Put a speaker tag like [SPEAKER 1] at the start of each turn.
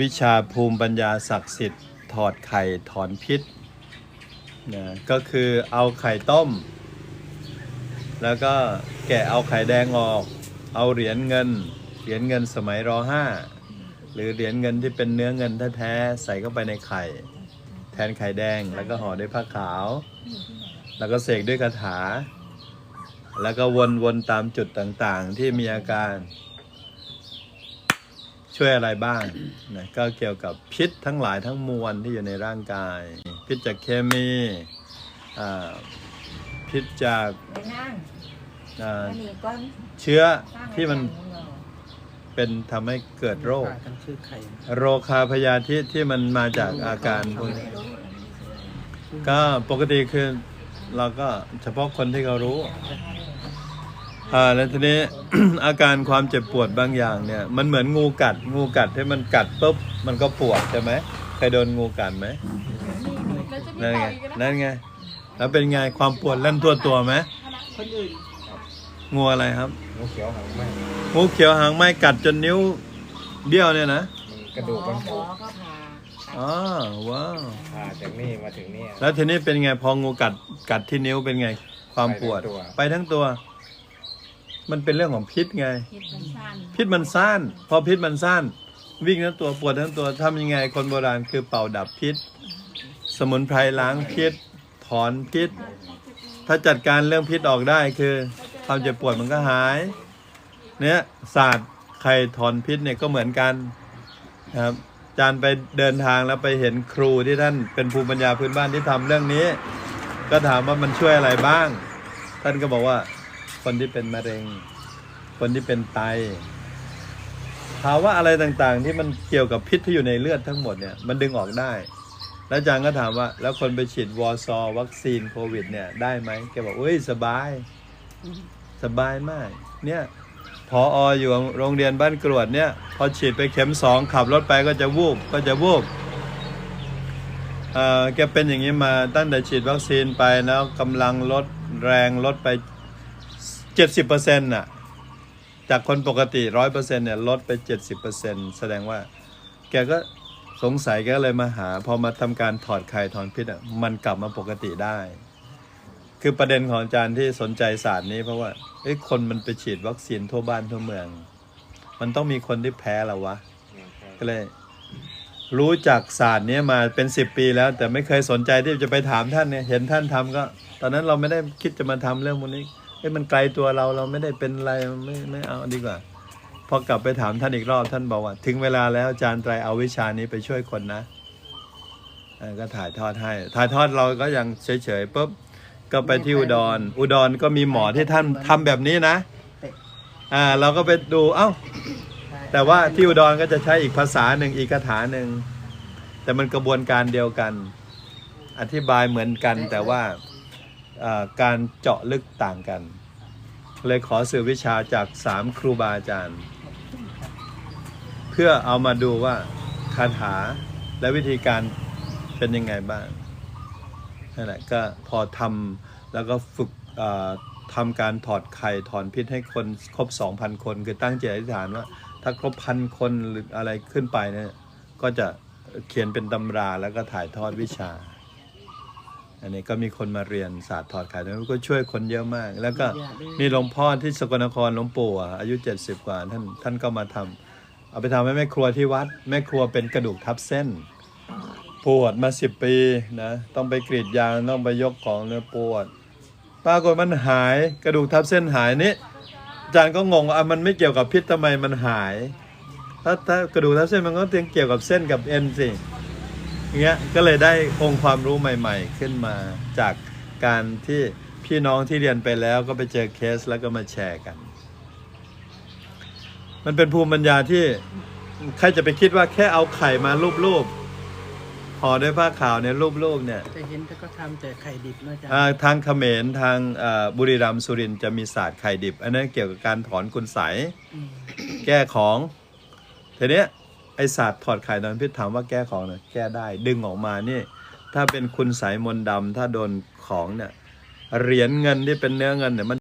[SPEAKER 1] วิชาภูมิปัญญาศักดิ์สิทธิ์ถอดไข่ถอนพิษนะก็คือเอาไข่ต้ม แล้วก็แกะเอาไข่แดงออก เอาเหรียญเงิน เหรียญเงินสมัยรห้าหรือเหรียญเงินที่เป็นเนื้อเงินแท้ๆใส่เข้าไปในไข่ แทนไข่แดงแล้วก็ห่อด้วยผ้าขาว แล้วก็เสกด้วยคาถา แล้วก็วนๆตามจุดต่างๆที่มีอาการ ช่วยอะไรบ้างนะก็เกี่ยวกับพิษทั้งหลายทั้งมวลที่อยู่ในร่างกาย พิษจากเคมีอ่าพิษจาก
[SPEAKER 2] ไปนั่ง
[SPEAKER 1] อ่า
[SPEAKER 2] อันนี้ก้อน
[SPEAKER 1] เชื้อ
[SPEAKER 2] สร้าง
[SPEAKER 1] ที่มัน
[SPEAKER 2] ให้เรา
[SPEAKER 1] เป็นทำให้เกิดโรค
[SPEAKER 3] พากันชื่อไข่
[SPEAKER 1] โรคาพยาธิที่มันมาจากอาการพวกนี้
[SPEAKER 2] ไม่รู้อันนี้คืออะไร
[SPEAKER 1] ก็ปกติคือเราก็เฉพาะคนที่เขารู้ อ่าแล้วทีนี้ อาการความเจ็บปวดบางอย่างเนี่ยมันเหมือนงูกัด งูกัดที่มันกัดปุ๊บมันก็ปวดใช่ไหมเคยโดนงูกัดไหมนั่นไงนั่นไงแล้วเป็นไงความปวดเล่นทั่วตัวไหม
[SPEAKER 3] คนอื่น
[SPEAKER 1] งูอะไรครับ
[SPEAKER 4] งูเขียวหางไหม
[SPEAKER 1] งูเขียวหางไหม้กัดจนนิ้วเบี้ยวเนี่ยนะ
[SPEAKER 4] กระดูกมัน
[SPEAKER 2] หมอก็พา
[SPEAKER 1] อ๋อว้าว
[SPEAKER 4] ผ่าจากนี่มาถึงนี่
[SPEAKER 1] แล้วทีนี้เป็นไงพองูกัดกัดที่นิ้วเป็นไง ความปวด ไปทั้งตัว มันเป็นเรื่องของพิษไง
[SPEAKER 2] พิษมันสั้น
[SPEAKER 1] พิษมันสั้น พอพิษมันสั้น วิ่งทั้งตัวปวดทั้งตัวทำยังไงคนโบราณคือเป่าดับพิษ สมุนไพรล้างพิษ ถอนพิษ ถ้าจัดการเรื่องพิษออกได้คือความเจ็บปวดมันก็หาย เนี่ยศาสตร์ใครถอนพิษเนี่ยก็เหมือนกันนะครับอาจารย์ไปเดินทางแล้วไปเห็นครูที่ท่านเป็นภูมิปัญญาพื้นบ้านที่ทำเรื่องนี้ ก็ถามว่ามันช่วยอะไรบ้าง ท่านก็บอกว่า คนที่เป็นมะเร็ง คนที่เป็นไตภาวะอะไรต่างๆ ที่มันเกี่ยวกับพิษที่อยู่ในเลือดทั้งหมดเนี่ยมันดึงออกได้ แล้วอาจารย์ก็ถามว่า แล้วคนไปฉีดวอร์ซอวัคซีนโควิด เนี่ยได้ไหมแกบอกเอ้ยสบาย สบายมาก เนี่ยพอออยู่โรงเรียนบ้านกรวดเนี่ย พอฉีดไปเข็มสองขับรถไปก็จะวูบก็จะวูบเอ่อแกเป็นอย่างนี้มาตั้งแต่ฉีดวัคซีนไปแล้วกำลังลดแรงลดไป 70%น่ะ จากคนปกติร้อยเปอร์เซ็นต์เนี่ยลดไปเจ็ดสิบเปอร์เซ็นต์แสดงว่า แกก็สงสัยแกก็เลยมาหา พอมาทำการถอดไข่ถอนพิษอะมันกลับมาปกติได้ คือประเด็นของอาจารย์ที่สนใจศาสตร์นี้เพราะว่าเอ้ยคนมันไปฉีดวัคซีนทั่วบ้านทั่วเมือง มันต้องมีคนที่แพ้แล้ววะ ก็เลยรู้จักศาสตร์นี้มาเป็นสิบปีแล้ว แต่ไม่เคยสนใจที่จะไปถามท่านเนี่ยเห็นท่านทำก็ ตอนนั้นเราไม่ได้คิดจะมาทำเรื่องพวกนี้ เอ้ยมันไกลตัวเราเราไม่ได้เป็นอะไรไม่ไม่เอาดีกว่า พอกลับไปถามท่านอีกรอบท่านบอกว่า ถึงเวลาแล้วอาจารย์ไตรเอาวิชานี้ไปช่วยคนนะก็ถ่ายทอดให้ ถ่ายทอดเราก็ยังเฉยๆปุ๊บก็ไปที่อุดร อุดรก็มีหมอที่ท่านทำแบบนี้นะ อ่าเราก็ไปดู เอ้า แต่ว่าที่อุดรก็จะใช้อีกภาษาหนึ่งอีกคาถาหนึ่ง แต่มันกระบวนการเดียวกัน อธิบายเหมือนกันแต่ว่า การเจาะลึกต่างกัน เลยขอสื่อวิชาจากสามครูบาอาจารย์ เพื่อเอามาดูว่าคาถาและวิธีการเป็นยังไงบ้างนั่นแหละก็พอทำแล้วก็ฝึกทำการถอดไข่ถอนพิษให้คนครบ 2,000 คน คือตั้งใจอธิษฐานว่า ถ้าครบพันคนหรืออะไรขึ้นไปเนี่ยก็จะเขียนเป็นตำราแล้วก็ถ่ายทอดวิชา อันนี้ก็มีคนมาเรียนศาสตร์ถอดไข่แล้วก็ช่วยคนเยอะมาก แล้วก็มีหลวงพ่อที่สกลนครหลวงปู่อะอายุ 70 กว่าท่านท่านก็มาทำเอาไปทำให้แม่ครัวที่วัด แม่ครัวเป็นกระดูกทับเส้นปวดมาสิบปีนะต้องไปกรีดยางต้องไปยกของเนี่ยปวดปรากฏมันหายกระดูกทับเส้นหายนี่อาจารย์ก็งงว่าอะมันไม่เกี่ยวกับพิษทำไมมันหายถ้าถ้ากระดูกทับเส้นมันก็ต้องเกี่ยวกับเส้นกับเอ็นสิอย่าง เงี้ยก็เลยได้องค์ความรู้ใหม่ ๆ ขึ้นมาจากการที่พี่น้องที่เรียนไปแล้วก็ไปเจอเคสแล้วก็มาแชร์กัน มันเป็นภูมิปัญญาที่ใครจะไปคิดว่าแค่เอาไข่มารูปๆห่อด้วยผ้าขาวเนี่ยรูปๆเนี่ย
[SPEAKER 3] แต่เห็นแต่ก็ทำแต่ไข่ดิบนะจ๊ะ
[SPEAKER 1] อ่าทางเขมรทางเอ่อบุรีรัมย์สุรินทร์จะมีศาสตร์ไข่ดิบ อันนั้นเกี่ยวกับการถอนคุณใสย
[SPEAKER 3] ม
[SPEAKER 1] แก้ของทีเนี้ยไอ ศาสตร์ถอดไข่ตอนพิษถามว่าแก้ของเนี่ยแก้ได้ ดึงออกมานี่ ถ้าเป็นคุณสายมนต์ดำถ้าโดนของเนี่ยเหรียญเงินที่เป็นเนื้อเงินเนี่ยมัน